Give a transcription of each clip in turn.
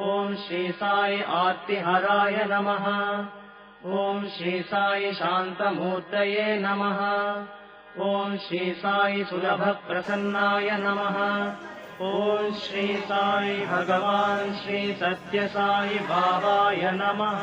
ॐ श्री साई आर्तिहराय नमः। ॐ श्री साई शान्तमूर्तये नमः। ॐ श्री साई सुलभप्रसन्नाय नमः। ॐ श्री साई भगवान् श्री सत्यसाई बाबाय नमः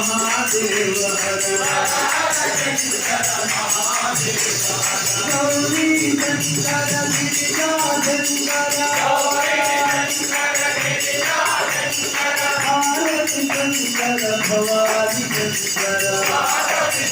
महादेव हर Gauri Shankar Girija Shankar Bharata Shankar Bhavani Shankar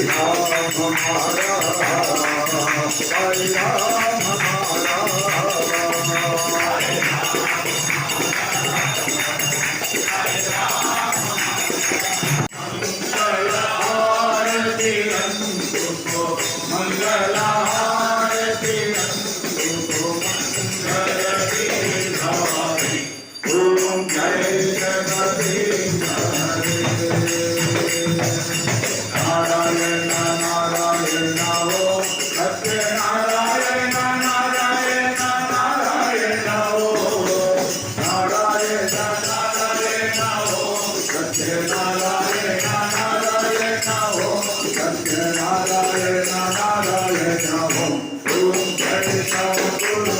Ram Hara Hare Ram Hara Krishna, Guru